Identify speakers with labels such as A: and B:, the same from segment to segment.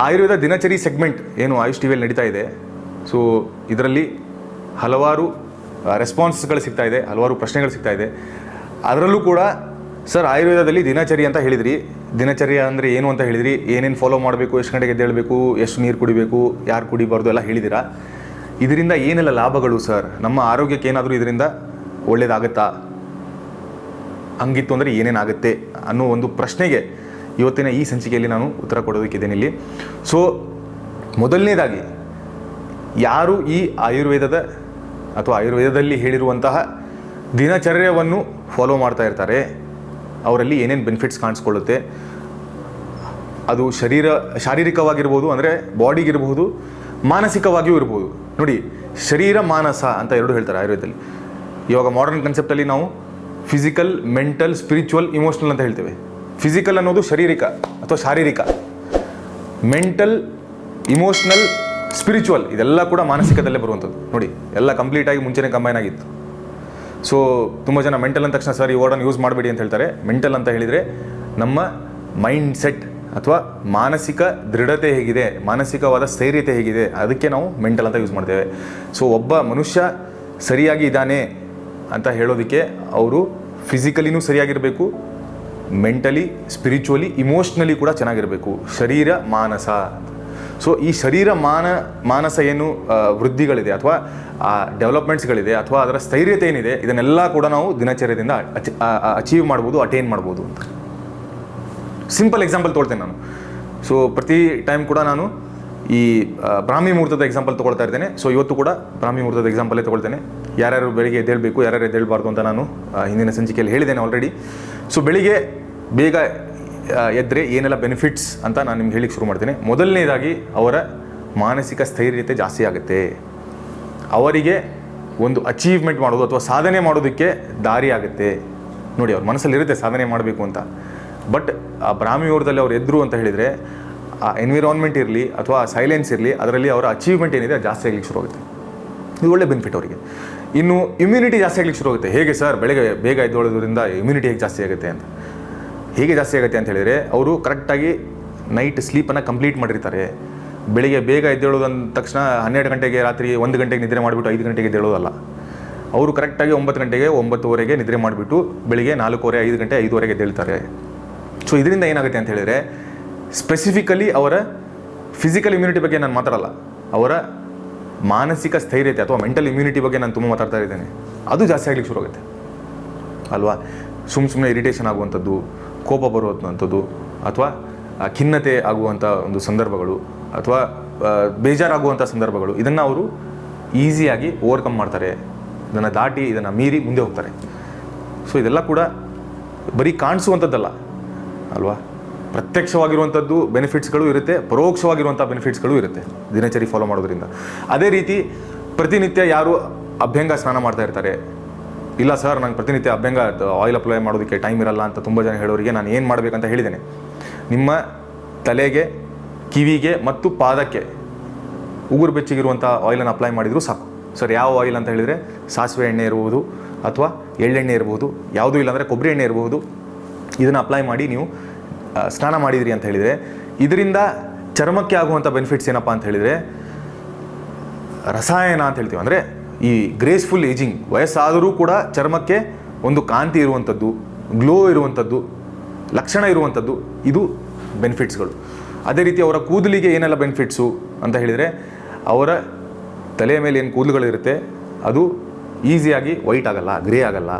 A: ಆಯುರ್ವೇದ ದಿನಚರಿ ಸೆಗ್ಮೆಂಟ್ ಏನು ಆಯುಷ್ ಟಿವಿಯಲ್ಲಿ ನಡೀತಾ ಇದೆ. ಸೊ ಇದರಲ್ಲಿ ಹಲವಾರು ರೆಸ್ಪಾನ್ಸ್ಗಳು ಸಿಗ್ತಾ ಇದೆ, ಹಲವಾರು ಪ್ರಶ್ನೆಗಳು ಸಿಗ್ತಾ ಇದೆ. ಅದರಲ್ಲೂ ಕೂಡ, ಸರ್, ಆಯುರ್ವೇದದಲ್ಲಿ ದಿನಚರಿ ಅಂತ ಹೇಳಿದ್ರಿ. ದಿನಚರಿ ಅಂದರೆ ಏನು ಅಂತ ಹೇಳಿದ್ರಿ? ಏನೇನು ಫಾಲೋ ಮಾಡಬೇಕು? ಎಷ್ಟು ಗಂಟೆಗೆ ಎದ್ದೇಳಬೇಕು? ಎಷ್ಟು ನೀರು ಕುಡಿಬೇಕು? ಯಾರು ಕುಡಿಬಾರ್ದು? ಎಲ್ಲ ಹೇಳಿದಿರಾ. ಇದರಿಂದ ಏನೆಲ್ಲ ಲಾಭಗಳು, ಸರ್? ನಮ್ಮ ಆರೋಗ್ಯಕ್ಕೆ ಏನಾದರೂ ಇದರಿಂದ ಒಳ್ಳೇದಾಗುತ್ತಾ? ಹಂಗಿತ್ತು ಅಂದರೆ ಏನೇನಾಗುತ್ತೆ? ಅನ್ನೋ ಒಂದು ಪ್ರಶ್ನೆಗೆ ಇವತ್ತಿನ ಈ ಸಂಚಿಕೆಯಲ್ಲಿ ನಾನು ಉತ್ತರ ಕೊಡೋದಕ್ಕಿದ್ದೇನೆ ಇಲ್ಲಿ. ಸೊ ಮೊದಲನೇದಾಗಿ, ಯಾರು ಈ ಆಯುರ್ವೇದದ ಅಥವಾ ಆಯುರ್ವೇದದಲ್ಲಿ ಹೇಳಿರುವಂತಹ ದಿನಚರ್ಯವನ್ನು ಫಾಲೋ ಮಾಡ್ತಾ ಇರ್ತಾರೆ, ಅವರಲ್ಲಿ ಏನೇನು ಬೆನಿಫಿಟ್ಸ್ ಕಾಣಿಸ್ಕೊಳ್ಳುತ್ತೆ, ಅದು ಶರೀರ, ಶಾರೀರಿಕವಾಗಿರ್ಬೋದು ಅಂದರೆ ಬಾಡಿಗಿರ್ಬೋದು ಮಾನಸಿಕವಾಗಿಯೂ ಇರ್ಬೋದು. ನೋಡಿ, ಶರೀರ ಮಾನಸ ಅಂತ ಎರಡು ಹೇಳ್ತಾರೆ ಆಯುರ್ವೇದದಲ್ಲಿ. ಇವಾಗ ಮಾಡರ್ನ್ ಕನ್ಸೆಪ್ಟಲ್ಲಿ ನಾವು ಫಿಸಿಕಲ್ ಮೆಂಟಲ್ ಸ್ಪಿರಿಚುವಲ್ ಇಮೋಷ್ನಲ್ ಅಂತ ಹೇಳ್ತೇವೆ. ಫಿಸಿಕಲ್ ಅನ್ನೋದು ಶಾರೀರಿಕ ಅಥವಾ ಶಾರೀರಿಕ. ಮೆಂಟಲ್ ಇಮೋಷ್ನಲ್ ಸ್ಪಿರಿಚುವಲ್ ಇದೆಲ್ಲ ಕೂಡ ಮಾನಸಿಕದಲ್ಲೇ ಬರುವಂಥದ್ದು. ನೋಡಿ, ಎಲ್ಲ ಕಂಪ್ಲೀಟಾಗಿ ಮುಂಚೆನೇ ಕಂಬೈನ್ ಆಗಿತ್ತು. ಸೊ ತುಂಬ ಜನ ಮೆಂಟಲ್ ಅಂದ ತಕ್ಷಣ ಸರ್, ಈ ವರ್ಡನ್ನು ಯೂಸ್ ಮಾಡಬೇಡಿ ಅಂತ ಹೇಳ್ತಾರೆ. ಮೆಂಟಲ್ ಅಂತ ಹೇಳಿದರೆ ನಮ್ಮ ಮೈಂಡ್ ಸೆಟ್ ಅಥವಾ ಮಾನಸಿಕ ದೃಢತೆ ಹೇಗಿದೆ, ಮಾನಸಿಕವಾದ ಸ್ಥೈರ್ಯತೆ ಹೇಗಿದೆ, ಅದಕ್ಕೆ ನಾವು ಮೆಂಟಲ್ ಅಂತ ಯೂಸ್ ಮಾಡ್ತೇವೆ. ಸೊ ಒಬ್ಬ ಮನುಷ್ಯ ಸರಿಯಾಗಿ ಇದ್ದಾನೆ ಅಂತ ಹೇಳೋದಕ್ಕೆ ಅವರು ಫಿಸಿಕಲಿನೂ ಸರಿಯಾಗಿರಬೇಕು ಮೆಂಟಲಿ ಸ್ಪಿರಿಚುವಲಿ ಇಮೋಷ್ನಲಿ ಕೂಡ ಚೆನ್ನಾಗಿರಬೇಕು. ಶರೀರ, ಮಾನಸ. ಸೊ ಈ ಶರೀರ, ಮಾನ, ಮಾನಸ ಏನು ವೃದ್ಧಿಗಳಿದೆ ಅಥವಾ ಡೆವಲಪ್ಮೆಂಟ್ಸ್ಗಳಿದೆ ಅಥವಾ ಅದರ ಸ್ಥೈರ್ಯತೆ ಏನಿದೆ, ಇದನ್ನೆಲ್ಲ ಕೂಡ ನಾವು ದಿನಚರ್ಯದಿಂದ ಅಚೀವ್ ಮಾಡ್ಬೋದು ಅಟೈನ್ ಮಾಡ್ಬೋದು ಅಂತ. ಸಿಂಪಲ್ ಎಕ್ಸಾಂಪಲ್ ತೊಗೊಳ್ತೇನೆ ನಾನು. ಸೊ ಪ್ರತಿ ಟೈಮ್ ಕೂಡ ನಾನು ಈ ಬ್ರಾಹ್ಮಿ ಮುಹೂರ್ತದ ಎಕ್ಸಾಂಪಲ್ ತೊಗೊಳ್ತಾ ಇರ್ತೇನೆ. ಸೊ ಇವತ್ತು ಕೂಡ ಬ್ರಾಹ್ಮಿ ಮುಹೂರ್ತದ ಎಕ್ಸಾಂಪಲೇ ತೊಗೊಳ್ತೇನೆ. ಯಾರ್ಯಾರು ಬೆಳಿಗ್ಗೆ ಎದ್ದೇಳಬೇಕು, ಯಾರ್ಯಾರು ಎದ್ದೇಳಬಾರ್ದು ಅಂತ ನಾನು ಹಿಂದಿನ ಸಂಚಿಕೆಯಲ್ಲಿ ಹೇಳಿದ್ದೇನೆ ಆಲ್ರೆಡಿ ಸೊ ಬೆಳಿಗ್ಗೆ ಬೇಗ ಎದ್ದರೆ ಏನೆಲ್ಲ ಬೆನಿಫಿಟ್ಸ್ ಅಂತ ನಾನು ನಿಮ್ಗೆ ಹೇಳಿಕ್ಕೆ ಶುರು ಮಾಡ್ತೀನಿ. ಮೊದಲನೇದಾಗಿ, ಅವರ ಮಾನಸಿಕ ಸ್ಥೈರ್ಯತೆ ಜಾಸ್ತಿ ಆಗುತ್ತೆ. ಅವರಿಗೆ ಒಂದು ಅಚೀವ್ಮೆಂಟ್ ಮಾಡೋದು ಅಥವಾ ಸಾಧನೆ ಮಾಡೋದಕ್ಕೆ ದಾರಿ ಆಗುತ್ತೆ. ನೋಡಿ, ಅವ್ರ ಮನಸ್ಸಲ್ಲಿರುತ್ತೆ ಸಾಧನೆ ಮಾಡಬೇಕು ಅಂತ. ಬಟ್ ಆ, ಬ್ರಾಹ್ಮಿ ಮುಹೂರ್ತದಲ್ಲಿ ಅವ್ರು ಎದ್ರು ಅಂತ ಹೇಳಿದರೆ, ಆ ಎನ್ವಿರಾನ್ಮೆಂಟ್ ಇರಲಿ ಅಥವಾ ಸೈಲೆನ್ಸ್ ಇರಲಿ, ಅದರಲ್ಲಿ ಅವರ ಅಚೀವ್ಮೆಂಟ್ ಏನಿದೆ ಜಾಸ್ತಿ ಆಗಲಿಕ್ಕೆ ಶುರು ಆಗುತ್ತೆ. ಇದು ಒಳ್ಳೆ ಬೆನಿಫಿಟ್ ಅವರಿಗೆ. ಇನ್ನು ಇಮ್ಯುನಿಟಿ ಜಾಸ್ತಿ ಆಗ್ಲಿಕ್ಕೆ ಶುರು ಆಗುತ್ತೆ. ಹೇಗೆ ಸರ್? ಬೆಳಗ್ಗೆ ಬೇಗ ಎದ್ದೊಳೋದ್ರಿಂದ ಇಮ್ಯುನಿಟಿ ಹೇಗೆ ಜಾಸ್ತಿ ಆಗುತ್ತೆ ಅಂತ. ಹೇಗೆ ಜಾಸ್ತಿ ಆಗುತ್ತೆ ಅಂತ ಹೇಳಿದರೆ, ಅವರು ಕರೆಕ್ಟಾಗಿ ನೈಟ್ ಸ್ಲೀಪನ್ನು ಕಂಪ್ಲೀಟ್ ಮಾಡಿರ್ತಾರೆ. ಬೆಳಿಗ್ಗೆ ಬೇಗ ಎದ್ದೇಳೋದು ಅಂದ ತಕ್ಷಣ ಹನ್ನೆರಡು ಗಂಟೆಗೆ ರಾತ್ರಿ ಒಂದು ಗಂಟೆಗೆ ನಿದ್ರೆ ಮಾಡಿಬಿಟ್ಟು ಐದು ಗಂಟೆಗೆ ಎದ್ದೇಳೋದಲ್ಲ ಅವರು ಕರೆಕ್ಟಾಗಿ ಒಂಬತ್ತು ಗಂಟೆಗೆ ಒಂಬತ್ತುವರೆಗೆ ನಿದ್ರೆ ಮಾಡಿಬಿಟ್ಟು ಬೆಳಿಗ್ಗೆ ನಾಲ್ಕೂವರೆ, ಐದು ಗಂಟೆ, ಐದುವರೆಗೆ ಎದ್ದೇಳ್ತಾರೆ ಸೊ ಇದರಿಂದ ಏನಾಗುತ್ತೆ ಅಂತ ಹೇಳಿದರೆ ಸ್ಪೆಸಿಫಿಕಲಿ ಅವರ ಫಿಸಿಕಲ್ ಇಮ್ಯುನಿಟಿ ಬಗ್ಗೆ ನಾನು ಮಾತಾಡಲ್ಲ. ಅವರ ಮಾನಸಿಕ ಸ್ಥೈರ್ಯತೆ ಅಥವಾ ಮೆಂಟಲ್ ಇಮ್ಯುನಿಟಿ ಬಗ್ಗೆ ನಾನು ತುಂಬ ಮಾತಾಡ್ತಾ ಇದ್ದೇನೆ. ಅದು ಜಾಸ್ತಿ ಆಗ್ಲಿಕ್ಕೆ ಶುರು ಆಗುತ್ತೆ. ಅಲ್ವಾ? ಸುಮ್ಮ ಸುಮ್ಮನೆ ಇರಿಟೇಷನ್ ಆಗುವಂಥದ್ದು, ಕೋಪ ಬರುವಂಥದ್ದು, ಅಥವಾ ಖಿನ್ನತೆ ಆಗುವಂಥ ಒಂದು ಸಂದರ್ಭಗಳು, ಅಥವಾ ಬೇಜಾರಾಗುವಂಥ ಸಂದರ್ಭಗಳು, ಇದನ್ನು ಅವರು ಈಸಿಯಾಗಿ ಓವರ್ಕಮ್ ಮಾಡ್ತಾರೆ. ಇದನ್ನು ದಾಟಿ, ಇದನ್ನು ಮೀರಿ ಮುಂದೆ ಹೋಗ್ತಾರೆ. ಸೊ ಇದೆಲ್ಲ ಕೂಡ ಬರೀ ಕಾಣಿಸುವಂಥದ್ದಲ್ಲ. ಅಲ್ವಾ? ಪ್ರತ್ಯಕ್ಷವಾಗಿರುವಂಥದ್ದು ಬೆನಿಫಿಟ್ಸ್ಗಳು ಇರುತ್ತೆ ಪರೋಕ್ಷವಾಗಿರುವಂಥ ಬೆನಿಫಿಟ್ಸ್ಗಳು ಇರುತ್ತೆ, ದಿನಚರಿ ಫಾಲೋ ಮಾಡೋದ್ರಿಂದ. ಅದೇ ರೀತಿ ಪ್ರತಿನಿತ್ಯ ಯಾರು ಅಭ್ಯಂಗ ಸ್ನಾನ ಮಾಡ್ತಾ ಇರ್ತಾರೆ, ಇಲ್ಲ ಸರ್ ನಂಗೆ ಪ್ರತಿನಿತ್ಯ ಅಭ್ಯಂಗ ಆಯಿಲ್ ಅಪ್ಲೈ ಮಾಡೋದಕ್ಕೆ ಟೈಮ್ ಇರಲ್ಲ ಅಂತ ತುಂಬ ಜನ ಹೇಳೋರಿಗೆ ನಾನು ಏನು ಮಾಡಬೇಕಂತ ಹೇಳಿದ್ದೇನೆ. ನಿಮ್ಮ ತಲೆಗೆ, ಕಿವಿಗೆ ಮತ್ತು ಪಾದಕ್ಕೆ ಉಗುರು ಬೆಚ್ಚಗಿರುವಂಥ ಆಯಿಲನ್ನು ಅಪ್ಲೈ ಮಾಡಿದರೂ ಸಾಕು. ಸರ್, ಯಾವ ಆಯಿಲ್ ಅಂತ ಹೇಳಿದರೆ ಸಾಸಿವೆ ಎಣ್ಣೆ ಇರಬಹುದು ಅಥವಾ ಎಳ್ಳೆಣ್ಣೆ ಇರಬಹುದು, ಯಾವುದೂ ಇಲ್ಲಾಂದರೆ ಕೊಬ್ಬರಿ ಎಣ್ಣೆ ಇರಬಹುದು. ಇದನ್ನು ಅಪ್ಲೈ ಮಾಡಿ ನೀವು ಸ್ನಾನ ಮಾಡಿದಿರಿ ಅಂತ ಹೇಳಿದರೆ, ಇದರಿಂದ ಚರ್ಮಕ್ಕೆ ಆಗುವಂಥ ಬೆನಿಫಿಟ್ಸ್ ಏನಪ್ಪ ಅಂತ ಹೇಳಿದರೆ, ರಸಾಯನ ಅಂತ ಹೇಳ್ತೀವಿ. ಅಂದರೆ ಈ ಗ್ರೇಸ್ಫುಲ್ ಏಜಿಂಗ್ ವಯಸ್ಸಾದರೂ ಕೂಡ ಚರ್ಮಕ್ಕೆ ಒಂದು ಕಾಂತಿ ಇರುವಂಥದ್ದು ಗ್ಲೋ ಇರುವಂಥದ್ದು ಲಕ್ಷಣ ಇರುವಂಥದ್ದು ಇದು ಬೆನಿಫಿಟ್ಸ್ಗಳು ಅದೇ ರೀತಿ ಅವರ ಕೂದಲಿಗೆ ಏನೆಲ್ಲ ಬೆನಿಫಿಟ್ಸು ಅಂತ ಹೇಳಿದರೆ, ಅವರ ತಲೆಯ ಮೇಲೆ ಏನು ಕೂದಲುಗಳಿರುತ್ತೆ ಅದು ಈಸಿಯಾಗಿ ವೈಟ್ ಆಗಲ್ಲ ಗ್ರೇ ಆಗಲ್ಲ,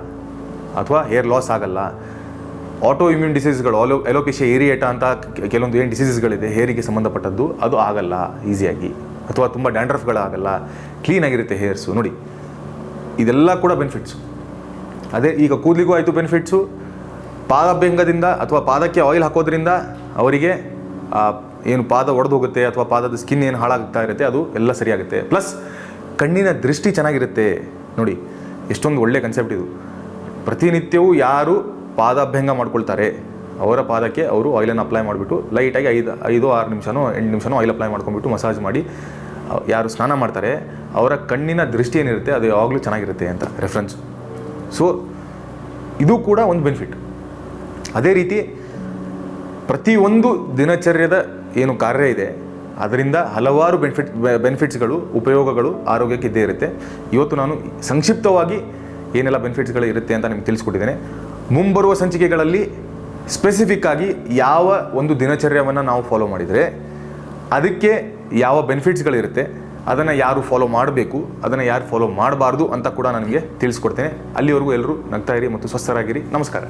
A: ಅಥವಾ ಹೇರ್ ಲಾಸ್ ಆಗಲ್ಲ ಆಟೋ ಇಮ್ಯೂನ್ ಡಿಸೀಸ್ಗಳು ಆಲೋ ಎಲೋಕೇಶ ಏರಿಯೇಟ ಅಂತ ಕೆಲವೊಂದು ಏನು ಡಿಸೀಸಸ್ಗಳಿದೆ ಹೇರಿಗೆ ಸಂಬಂಧಪಟ್ಟದ್ದು, ಅದು ಆಗಲ್ಲ ಈಸಿಯಾಗಿ ಅಥವಾ ತುಂಬ ಡ್ಯಾಂಡ್ರಫ್ಗಳಾಗಲ್ಲ ಕ್ಲೀನಾಗಿರುತ್ತೆ ಹೇರ್ಸು ನೋಡಿ. ಇದೆಲ್ಲ ಕೂಡ ಬೆನಿಫಿಟ್ಸು ಅದೇ, ಈಗ ಕೂದಲಿಗೂ ಆಯಿತು ಬೆನಿಫಿಟ್ಸು ಪಾದಭ್ಯಂಗದಿಂದ ಅಥವಾ ಪಾದಕ್ಕೆ ಆಯಿಲ್ ಹಾಕೋದ್ರಿಂದ ಅವರಿಗೆ ಏನು ಪಾದ ಒಡೆದು ಹೋಗುತ್ತೆ ಅಥವಾ ಪಾದದ ಸ್ಕಿನ್ ಏನು ಹಾಳಾಗ್ತಾ ಇರುತ್ತೆ, ಅದು ಎಲ್ಲ ಸರಿಯಾಗುತ್ತೆ. ಪ್ಲಸ್ ಕಣ್ಣಿನ ದೃಷ್ಟಿ ಚೆನ್ನಾಗಿರುತ್ತೆ. ನೋಡಿ, ಎಷ್ಟೊಂದು ಒಳ್ಳೆ ಕನ್ಸೆಪ್ಟ್ ಇದು. ಪ್ರತಿನಿತ್ಯವೂ ಯಾರು ಪಾದಾಭ್ಯಂಗ ಮಾಡ್ಕೊಳ್ತಾರೆ. ಅವರ ಪಾದಕ್ಕೆ ಅವರು ಆಯಿಲನ್ನು ಅಪ್ಲೈ ಮಾಡಿಬಿಟ್ಟು ಲೈಟಾಗಿ ಐದು ಐದು, ಆರು ನಿಮಿಷನೋ, ಎಂಟು ನಿಮಿಷನೋ ಆಯಿಲ್ ಅಪ್ಲೈ ಮಾಡ್ಕೊಂಡ್ಬಿಟ್ಟು ಮಸಾಜ್ ಮಾಡಿ, ಯಾರು ಸ್ನಾನ ಮಾಡ್ತಾರೆ, ಅವರ ಕಣ್ಣಿನ ದೃಷ್ಟಿ ಏನಿರುತ್ತೆ, ಅದು ಯಾವಾಗಲೂ ಚೆನ್ನಾಗಿರುತ್ತೆ ಅಂತ ರೆಫರೆನ್ಸ್ ಸೊ ಇದು ಕೂಡ ಒಂದು ಬೆನಿಫಿಟ್ ಅದೇ ರೀತಿ ಪ್ರತಿಯೊಂದು ದಿನಚರ್ಯದ ಏನು ಕಾರ್ಯ ಇದೆ, ಅದರಿಂದ ಹಲವಾರು ಬೆನಿಫಿಟ್ ಬೆನಿಫಿಟ್ಸ್ಗಳು ಉಪಯೋಗಗಳು ಆರೋಗ್ಯಕ್ಕೆ ಇದ್ದೇ ಇರುತ್ತೆ. ಇವತ್ತು ನಾನು ಸಂಕ್ಷಿಪ್ತವಾಗಿ ಏನೆಲ್ಲ ಬೆನಿಫಿಟ್ಸ್ಗಳು ಇರುತ್ತೆ ಅಂತ ನಿಮ್ಗೆ ತಿಳಿಸ್ಕೊಟ್ಟಿದ್ದೇನೆ. ಮುಂಬರುವ ಸಂಚಿಕೆಗಳಲ್ಲಿ ಸ್ಪೆಸಿಫಿಕ್ ಆಗಿ ಯಾವ ಒಂದು ದಿನಚರ್ಯವನ್ನು ನಾವು ಫಾಲೋ ಮಾಡಿದರೆ, ಅದಕ್ಕೆ ಯಾವ ಬೆನಿಫಿಟ್ಸ್ಗಳಿರುತ್ತೆ ಅದನ್ನು ಯಾರು ಫಾಲೋ ಮಾಡಬೇಕು, ಅದನ್ನು ಯಾರು ಫಾಲೋ ಮಾಡಬಾರ್ದು ಅಂತ ಕೂಡ ನನಗೆ ತಿಳಿಸ್ಕೊಡ್ತೇನೆ. ಅಲ್ಲಿವರೆಗೂ ಎಲ್ಲರೂ ನಗ್ತಾ ಇರಿ ಮತ್ತು ಸ್ವಸ್ಥರಾಗಿರಿ. ನಮಸ್ಕಾರ.